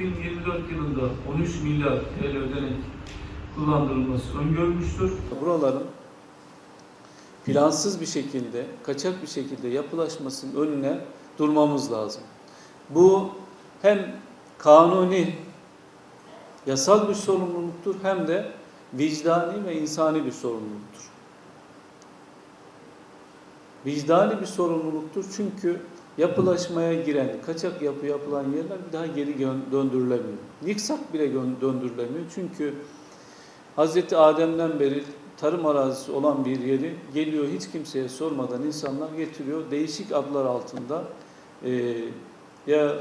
2024 yılında 13 milyar TL ödenek kullandırılması öngörülmüştür. Buraların plansız bir şekilde, kaçak bir şekilde yapılaşmasının önüne durmamız lazım. Bu hem kanuni, yasal bir sorumluluktur hem de vicdani ve insani bir sorumluluktur. Vicdani bir sorumluluktur çünkü yapılaşmaya giren, kaçak yapı yapılan yerler bir daha geri döndürülemiyor. Yıksak bile döndürülemiyor çünkü Hazreti Adem'den beri tarım arazisi olan bir yeri geliyor hiç kimseye sormadan insanlar getiriyor. Değişik adlar altında e, ya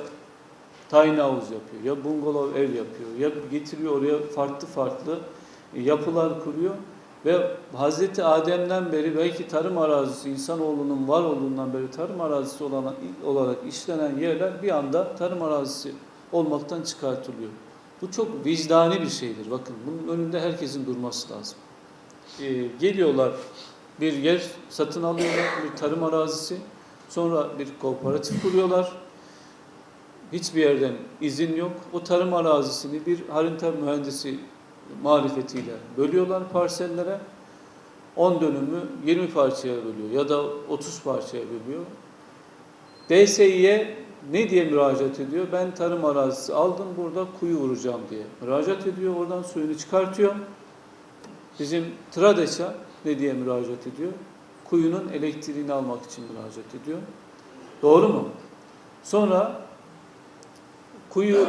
tiny house yapıyor, ya bungalov ev yapıyor, ya getiriyor oraya farklı farklı yapılar kuruyor. Ve Hazreti Adem'den beri belki tarım arazisi, insanoğlunun var olduğundan beri tarım arazisi olan, olarak işlenen yerler bir anda tarım arazisi olmaktan çıkartılıyor. Bu çok vicdani bir şeydir. Bakın bunun önünde herkesin durması lazım. Ee, geliyorlar bir yer satın alıyorlar, bir tarım arazisi. Sonra bir kooperatif kuruyorlar. Hiçbir yerden izin yok. O tarım arazisini bir harita mühendisi marifetiyle bölüyorlar parsellere. 10 dönümü 20 parçaya bölüyor ya da 30 parçaya bölüyor. DSİ'ye ne diye müracaat ediyor? Ben tarım arazisi aldım burada kuyu vuracağım diye müracaat ediyor. Oradan suyunu çıkartıyor. Bizim TRADEŞ'a ne diye müracaat ediyor? Kuyunun elektriğini almak için müracaat ediyor. Doğru mu? Sonra kuyu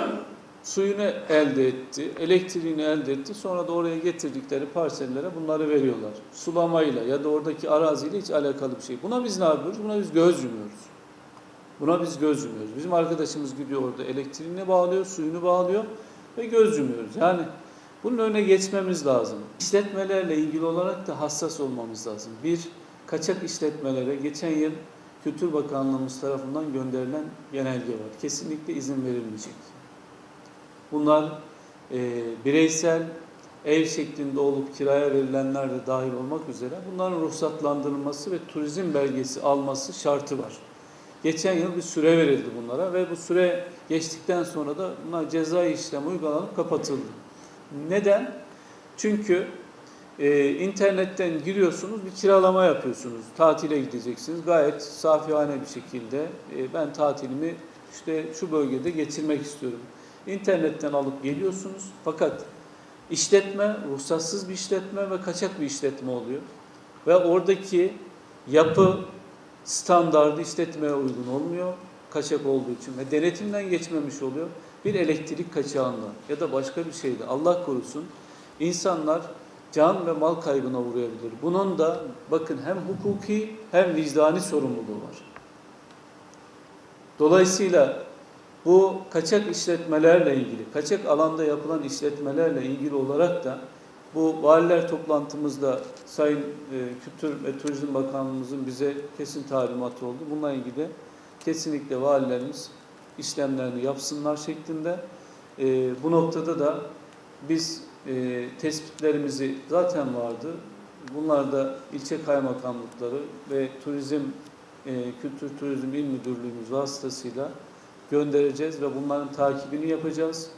suyunu elde etti, elektriğini elde etti. Sonra da oraya getirdikleri parsellere bunları veriyorlar. Sulamayla ya da oradaki araziyle hiç alakalı bir şey. Buna biz ne yapıyoruz? Buna biz göz yumuyoruz. Buna biz göz yumuyoruz. Bizim arkadaşımız gidiyor orada elektriğini bağlıyor, suyunu bağlıyor ve göz yumuyoruz. Yani bunun önüne geçmemiz lazım. İşletmelerle ilgili olarak da hassas olmamız lazım. Bir, kaçak işletmelere geçen yıl Kültür Bakanlığımız tarafından gönderilen genelge var. Kesinlikle izin verilmeyecek. Bunlar e, bireysel ev şeklinde olup kiraya verilenler de dahil olmak üzere bunların ruhsatlandırılması ve turizm belgesi alması şartı var. Geçen yıl bir süre verildi bunlara ve bu süre geçtikten sonra da bunlar cezai işlem uygulanıp kapatıldı. Neden? Çünkü e, internetten giriyorsunuz, bir kiralama yapıyorsunuz. Tatile gideceksiniz. Gayet safiyane bir şekilde e, ben tatilimi işte şu bölgede geçirmek istiyorum. İnternetten alıp geliyorsunuz. Fakat işletme ruhsatsız bir işletme ve kaçak bir işletme oluyor. Ve oradaki yapı standardı işletmeye uygun olmuyor. Kaçak olduğu için ve denetimden geçmemiş oluyor. Bir elektrik kaçağında ya da başka bir şeyde Allah korusun insanlar can ve mal kaybına uğrayabilir. Bunun da bakın hem hukuki hem vicdani sorumluluğu var. Dolayısıyla bu kaçak işletmelerle ilgili, kaçak alanda yapılan işletmelerle ilgili olarak da bu valiler toplantımızda Sayın e, Kültür ve Turizm Bakanlığımızın bize kesin talimatı oldu. Bununla ilgili kesinlikle valilerimiz işlemlerini yapsınlar şeklinde. E, bu noktada da biz e, tespitlerimizi zaten vardı. Bunlar da ilçe kaymakamlıkları ve turizm, e, kültür turizm il müdürlüğümüz vasıtasıyla göndereceğiz ve bunların takibini yapacağız.